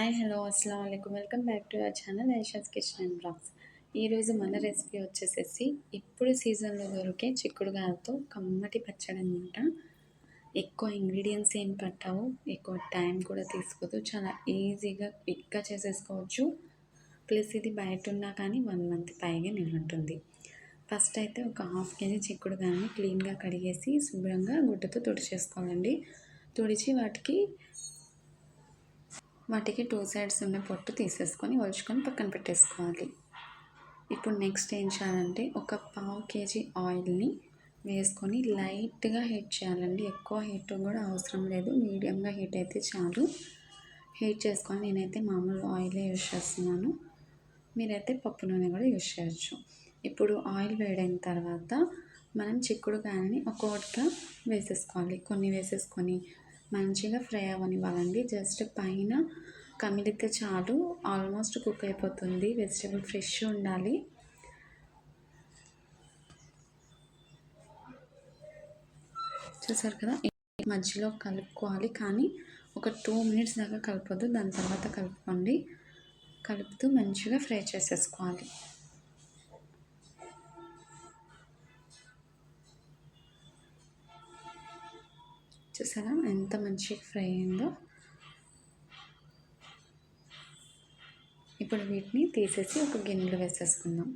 Hi hello అస్సలం అయికం welcome back to our channel Aisha's kitchen and blogs ఈరోజు మన రెసిపీ వచ్చేసేసి ఇప్పుడు సీజన్లో దొరికే చిక్కుడుగాయలతో కమ్మటి పచ్చడి అనమాట ఎక్కువ ఇంగ్రీడియంట్స్ ఏం పట్టావు ఎక్కువ టైం కూడా తీసుకోదు చాలా ఈజీగా క్విక్గా చేసేసుకోవచ్చు. ప్లస్ ఇది బయట ఉన్నా కానీ వన్ మంత్ పైగా నిలుంటుంది ఫస్ట్ అయితే ఒక హాఫ్ కేజీ చిక్కుడుగాయని క్లీన్గా కడిగేసి శుభ్రంగా గుడ్డతో తుడిచేసుకోవాలండి. తుడిచి వాటికి వాటికి టూ సైడ్స్ ఉన్న పొట్టు తీసేసుకొని ఒలుచుకొని పక్కన పెట్టేసుకోవాలి. ఇప్పుడు నెక్స్ట్ ఏం చేయాలంటే ఒక పావు కేజీ ఆయిల్ని వేసుకొని లైట్గా హీట్ చేయాలండి. ఎక్కువ హీట్ కూడా అవసరం లేదు. మీడియంగా హీట్ అయితే చాలు. హీట్ చేసుకొని నేనైతే మామూలు ఆయిలే యూజ్ చేస్తున్నాను. మీరైతే పప్పు నూనె కూడా యూజ్ చేయొచ్చు. ఇప్పుడు ఆయిల్ వేడైన తర్వాత మనం చిక్కుడుకాయని ఒక్కొక్కటిగా వేసేసుకోవాలి. కొన్ని వేసేసుకొని మంచిగా ఫ్రై అవ్వనివ్వాలండి జస్ట్ పైన కమిలితే చాలు ఆల్మోస్ట్ కుక్ అయిపోతుంది. వెజిటేబుల్ ఫ్రెష్ ఉండాలి. చూసారు కదా? మధ్యలో కలుపుకోవాలి కానీ ఒక టూ మినిట్స్ దాకా కలపొద్దు. దాని తర్వాత కలుపుకోండి. కలుపుతూ మంచిగా ఫ్రై చేసేసుకోవాలి. చూసారా? ఎంత మంచిగా ఫ్రై అయిందో. ఇప్పుడు వీటిని తీసేసి ఒక గిన్నెలో వేసేసుకుందాం.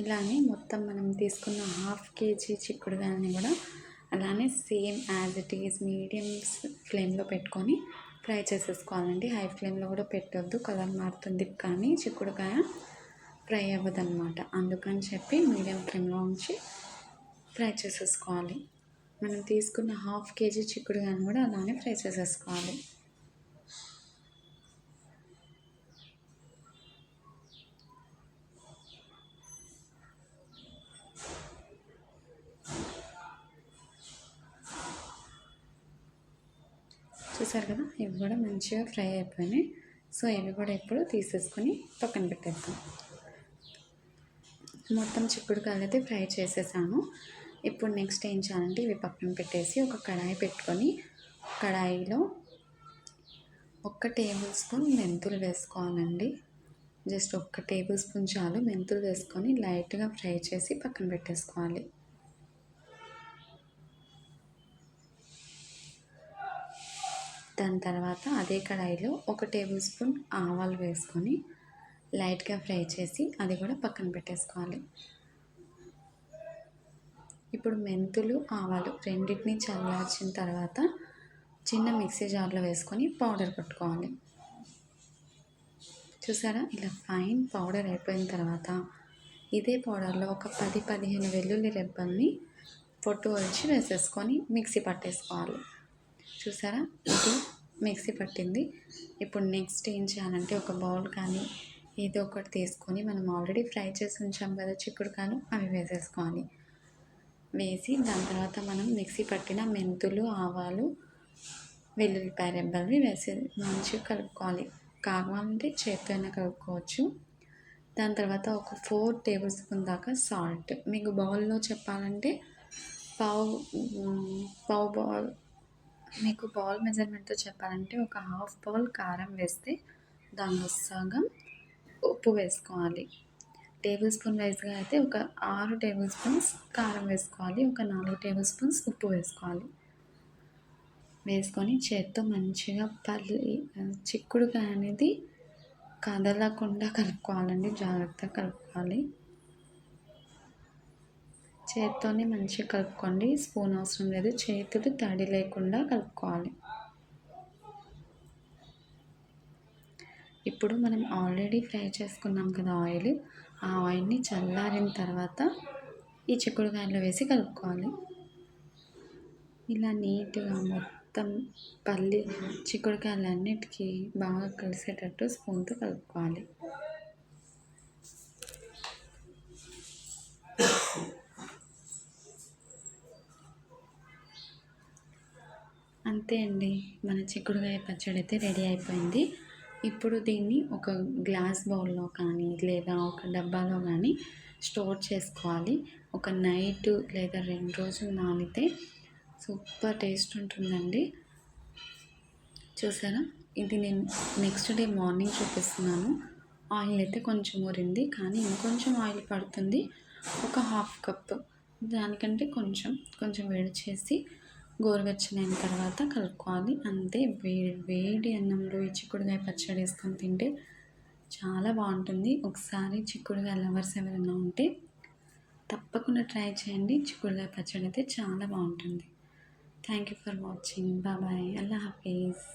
ఇలానే మొత్తం మనం తీసుకున్న హాఫ్ కేజీ చిక్కుడుగాయని కూడా అలానే same as it is medium ఫ్లేమ్లో పెట్టుకొని ఫ్రై చేసేసుకోవాలండి. హై ఫ్లేమ్లో కూడా పెట్టొద్దు కలర్ మారుతుంది కానీ చిక్కుడుకాయ ఫ్రై అవ్వదు అనమాట అందుకని చెప్పి మీడియం ఫ్లేమ్లో ఉంచి ఫ్రై చేసేసుకోవాలి. మనం తీసుకున్న హాఫ్ కేజీ చిక్కుడుకాయను కూడా అలానే ఫ్రై చేసేసుకోవాలి. చూసారు కదా ఇవి కూడా మంచిగా ఫ్రై అయిపోయినాయి. సో ఇవి కూడా ఇప్పుడు తీసేసుకొని పక్కన పెట్టేద్దాం. మొత్తం చిక్కుడుకాయలు అయితే ఫ్రై చేసేసాను. ఇప్పుడు నెక్స్ట్ ఏం చేయాలంటే ఇవి పక్కన పెట్టేసి ఒక కడాయి పెట్టుకొని కడాయిలో ఒక్క టేబుల్ స్పూన్ మెంతులు వేసుకోవాలండి. జస్ట్ ఒక్క టేబుల్ స్పూన్ చాలు మెంతులు వేసుకొని లైట్గా ఫ్రై చేసి పక్కన పెట్టేసుకోవాలి. దాని తర్వాత అదే కడాయిలో ఒక టేబుల్ స్పూన్ ఆవాలు వేసుకొని లైట్గా ఫ్రై చేసి అది కూడా పక్కన పెట్టేసుకోవాలి. ఇప్పుడు మెంతులు ఆవాలు రెండింటిని చల్లార్చిన తర్వాత చిన్న మిక్సీ జార్లో వేసుకొని పౌడర్ కొట్టుకోవాలి. చూసారా? ఇలా ఫైన్ పౌడర్ అయిపోయిన తర్వాత ఇదే పౌడర్లో ఒక పది పదిహేను వెల్లుల్లి రెబ్బల్ని పొట్టు వచ్చి వేసేసుకొని మిక్సీ పట్టేసుకోవాలి. చూసారా? ఇది మిక్సీ పట్టింది. ఇప్పుడు నెక్స్ట్ ఏం చేయాలంటే ఒక బౌల్ కానీ ఏదో ఒకటి తీసుకొని మనం ఆల్రెడీ ఫ్రై చేసి ఉంచాం కదా చిక్కుడుకాయలు అవి వేసేసుకోవాలి. వేసి దాని తర్వాత మనం మిక్సీ పట్టిన మెంతులు ఆవాలు వెల్లుల్లిపాయ రెబ్బల్ని వేసి మంచిగా కలుపుకోవాలి. కావాలంటే చేతితోనే కలుపుకోవచ్చు. దాని తర్వాత ఒక ఫోర్ టేబుల్ స్పూన్ దాకా సాల్ట్. మీకు బౌల్లో చెప్పాలంటే పావు పావు బౌల్ మీకు బాల్ మెజర్మెంట్తో చెప్పాలంటే ఒక హాఫ్ బాల్ కారం వేస్తే దానిలో సగం ఉప్పు వేసుకోవాలి. టేబుల్ స్పూన్ వైజ్గా అయితే ఒక ఆరు టేబుల్ స్పూన్స్ కారం వేసుకోవాలి. ఒక నాలుగు టేబుల్ స్పూన్స్ ఉప్పు వేసుకోవాలి. వేసుకొని చేత్తో మంచిగా పల్లి చిక్కుడుకాయ అనేది కదలకుండా కలుపుకోవాలండి. జాగ్రత్తగా కలుపుకోవాలి. చేత్తోనే మంచిగా కలుపుకోండి. స్పూన్ అవసరం లేదు. చేతులు తడి లేకుండా కలుపుకోవాలి. ఇప్పుడు మనం ఆల్రెడీ ఫ్రై చేసుకున్నాం కదా ఆయిల్. ఆ ఆయిల్ని చల్లారిన తర్వాత ఈ చిక్కుడుకాయలు వేసి కలుపుకోవాలి. ఇలా నీట్గా మొత్తం పల్లి చిక్కుడుకాయలు అన్నిటికీ బాగా కలిసేటట్టు స్పూన్తో కలుపుకోవాలి. అంతే అండి. మన చిక్కుడుకాయ పచ్చడి అయితే రెడీ అయిపోయింది. ఇప్పుడు దీన్ని ఒక గ్లాస్ బౌల్లో కానీ లేదా ఒక డబ్బాలో కానీ స్టోర్ చేసుకోవాలి. ఒక నైట్ లేదా రెండు రోజులు నానితే సూపర్ టేస్ట్ ఉంటుందండి. చూసారా? ఇది నేను నెక్స్ట్ డే మార్నింగ్ చూపిస్తున్నాను. ఆయిల్ అయితే కొంచెం ఊరింది కానీ ఇంకొంచెం ఆయిల్ పడుతుంది. ఒక హాఫ్ కప్. దానికంటే కొంచెం కొంచెం వేడి చేసి గోరువెచ్చనైన తర్వాత కలుపుకోవాలి. అంతే వేడి వేడి అన్నంలో ఈ చిక్కుడుకాయ పచ్చడి వేసుకొని తింటే చాలా బాగుంటుంది. ఒకసారి చిక్కుడుకాయ లవర్స్ ఎవరైనా ఉంటే తప్పకుండా ట్రై చేయండి. చిక్కుడుకాయ పచ్చడి అయితే చాలా బాగుంటుంది. Thank you for watching. Bye. Allah Hafeez.